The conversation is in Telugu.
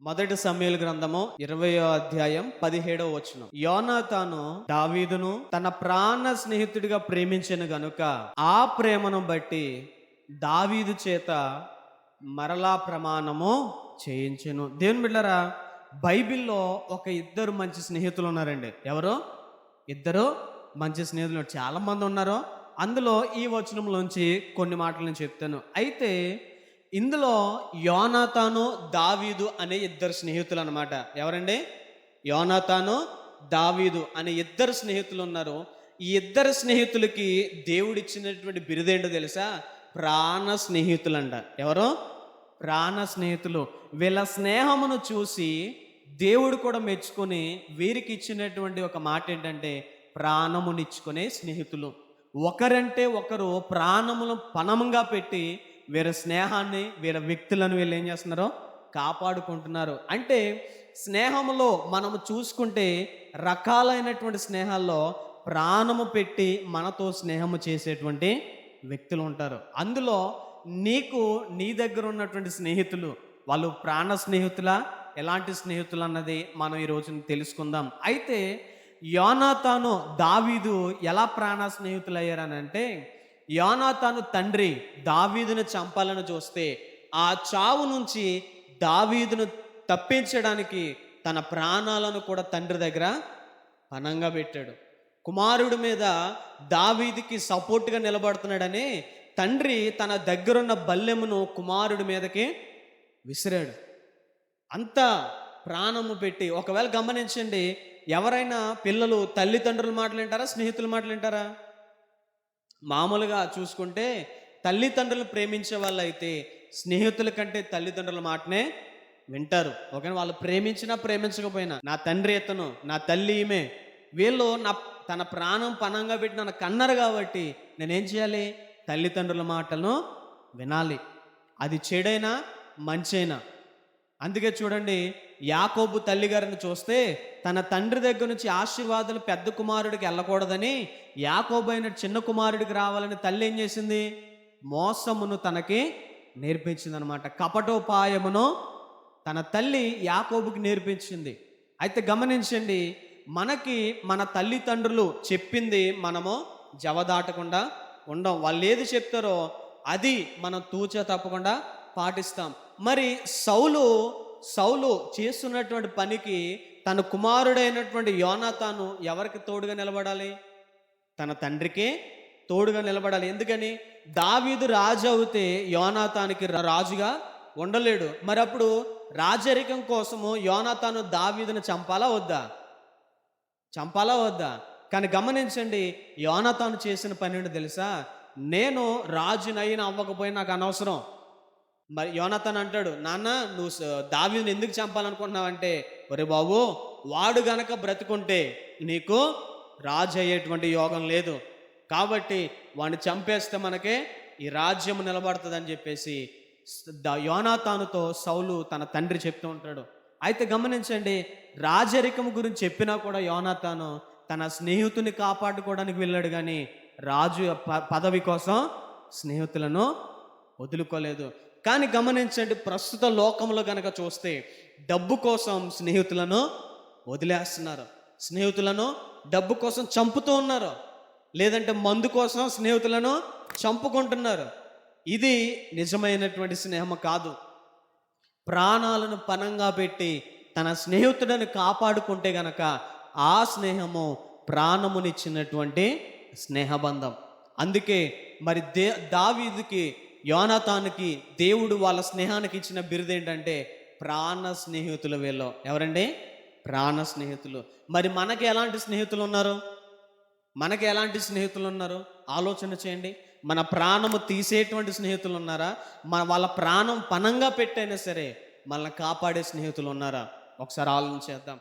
మొదటి సమయల గ్రంథము ఇరవయో అధ్యాయం పదిహేడవ వచనం. యోనా తాను దావీదును తన ప్రాణ స్నేహితుడిగా ప్రేమించిన గనుక ఆ ప్రేమను బట్టి దావీదు చేత మరలా ప్రమాణము చేయించను. దేవుని బిడ్డరా బైబిల్లో ఒక ఇద్దరు మంచి స్నేహితులు ఉన్నారండి. ఎవరు? ఇద్దరు మంచి స్నేహితులు చాలా మంది ఉన్నారు. అందులో ఈ వచనంలోంచి కొన్ని మాటలు నేను చెప్తాను. అయితే ఇందులో యోనాతాను దావీదు అనే ఇద్దరు స్నేహితులు అనమాట ఎవరండి? యోనాతాను దావీదు అనే ఇద్దరు స్నేహితులు ఉన్నారు. ఈ ఇద్దరు స్నేహితులకి దేవుడిచ్చినటువంటి బిరుదేంటో తెలుసా? ప్రాణ స్నేహితులంట. ఎవరు? ప్రాణ స్నేహితులు. వీళ్ళ స్నేహమును చూసి దేవుడు కూడా మెచ్చుకొని వీరికి ఇచ్చినటువంటి ఒక మాట ఏంటంటే ప్రాణమునిచ్చుకునే స్నేహితులు. ఒకరంటే ఒకరు ప్రాణములు పణముగా పెట్టి వీరి స్నేహాన్ని వీరి వ్యక్తులను వీళ్ళు ఏం చేస్తున్నారో కాపాడుకుంటున్నారు. అంటే స్నేహములో మనము చూసుకుంటే రకాలైనటువంటి స్నేహాల్లో ప్రాణము పెట్టి మనతో స్నేహము చేసేటువంటి వ్యక్తులు ఉంటారు. అందులో నీకు నీ దగ్గర ఉన్నటువంటి స్నేహితులు వాళ్ళు ప్రాణ స్నేహితులా? ఎలాంటి స్నేహితులు అన్నది మనం ఈ రోజున తెలుసుకుందాం. అయితే యోనాతాను దావీదు ఎలా ప్రాణ స్నేహితులు అయ్యారనంటే యోనాతాను తండ్రి దావీదును చంపాలని చూస్తే ఆ చావు నుంచి దావీదును తప్పించడానికి తన ప్రాణాలను కూడా తండ్రి దగ్గర పనంగా పెట్టాడు. కుమారుడి మీద దావీదికి సపోర్ట్గా నిలబడుతున్నాడని తండ్రి తన దగ్గరున్న బల్లెమును కుమారుడి మీదకి విసిరాడు. అంత ప్రాణము పెట్టి ఒకవేళ గమనించండి ఎవరైనా పిల్లలు తల్లిదండ్రుల మాటలు వింటారా స్నేహితుల మాటలు వింటారా? మామూలుగా చూసుకుంటే తల్లిదండ్రులు ప్రేమించే వాళ్ళు అయితే స్నేహితుల కంటే తల్లిదండ్రుల మాటనే వింటారు. ఒకవేళ వాళ్ళు ప్రేమించినా ప్రేమించకపోయినా నా తండ్రి ఇతను నా తల్లి ఈమె. వీళ్ళు నా తన ప్రాణం పణంగా పెట్టి నన్ను కన్నారు కాబట్టి నేనేం చేయాలి? తల్లిదండ్రుల మాటలను వినాలి. అది చెడైనా మంచైనా. అందుకే చూడండి యాకోబు తల్లిగారిని చూస్తే తన తండ్రి దగ్గర నుంచి ఆశీర్వాదాలు పెద్ద కుమారుడికి వెళ్ళకూడదని యాకోబు అయిన చిన్న కుమారుడికి రావాలని తల్లి ఏం చేసింది? మోసమును తనకి నేర్పించిందనమాట. కపటోపాయమును తన తల్లి యాకోబుకి నేర్పించింది. అయితే గమనించండి మనకి మన తల్లిదండ్రులు చెప్పింది మనము జవదాటకుండా ఉండం. వాళ్ళు ఏది చెప్తారో అది మనం తూచ తప్పకుండా పాటిస్తాం. మరి సౌలు సౌలు చేస్తున్నటువంటి పనికి తన కుమారుడైనటువంటి యోనాతాను ఎవరికి తోడుగా నిలబడాలి? తన తండ్రికి తోడుగా నిలబడాలి. ఎందుకని? దావీదు రాజు అవుతే యోనాతానికి రాజుగా ఉండలేడు. మరి అప్పుడు రాజరికం కోసము యోనాతాను దావీదును చంపాలా వద్దా? చంపాలా వద్దా? కానీ గమనించండి యోనాతాను చేసిన పని ఏంటో తెలుసా? నేను రాజునైనా అవ్వకపోయినా నాకు అనవసరం. మరి యోనతన్ అంటాడు నాన్న నువ్వు స- ఎందుకు చంపాలనుకుంటున్నావంటే ఒరే బాబు వాడు గనక బ్రతుకుంటే నీకు రాజు అయ్యేటువంటి యోగం లేదు. కాబట్టి వాడిని చంపేస్తే మనకే ఈ రాజ్యం నిలబడుతుందని చెప్పేసి యోనాతానుతో సౌలు తన తండ్రి చెప్తూ ఉంటాడు. అయితే గమనించండి రాజరికం గురించి చెప్పినా కూడా యోనాతాను తన స్నేహితుని కాపాడుకోవడానికి వెళ్ళాడు కానీ రాజు ప- పదవి కోసం స్నేహితులను వదులుకోలేదు. కానీ గమనించండి ప్రస్తుత లోకంలో కనుక చూస్తే డబ్బు కోసం స్నేహితులను వదిలేస్తున్నారు. స్నేహితులను డబ్బు కోసం చంపుతూ ఉన్నారు. లేదంటే మందు కోసం స్నేహితులను చంపుకుంటున్నారు. ఇది నిజమైనటువంటి స్నేహం కాదు. ప్రాణాలను పనంగా పెట్టి తన స్నేహితుడిని కాపాడుకుంటే గనక ఆ స్నేహము ప్రాణమునిచ్చినటువంటి స్నేహబంధం. అందుకే మరి దే దావీదికి యోనాతానికి దేవుడు వాళ్ళ స్నేహానికి ఇచ్చిన బిరుదు ఏంటంటే ప్రాణ స్నేహితులు వీళ్ళు. ఎవరండి? ప్రాణ స్నేహితులు. మరి మనకి ఎలాంటి స్నేహితులు ఉన్నారు? మనకి ఎలాంటి స్నేహితులు ఉన్నారు? ఆలోచన చేయండి. మన ప్రాణము తీసేటువంటి స్నేహితులు ఉన్నారా? మన వాళ్ళ ప్రాణం పనంగా పెట్టైనా సరే మనల్ని కాపాడే స్నేహితులు ఉన్నారా? ఒకసారి ఆలోచన చేద్దాం.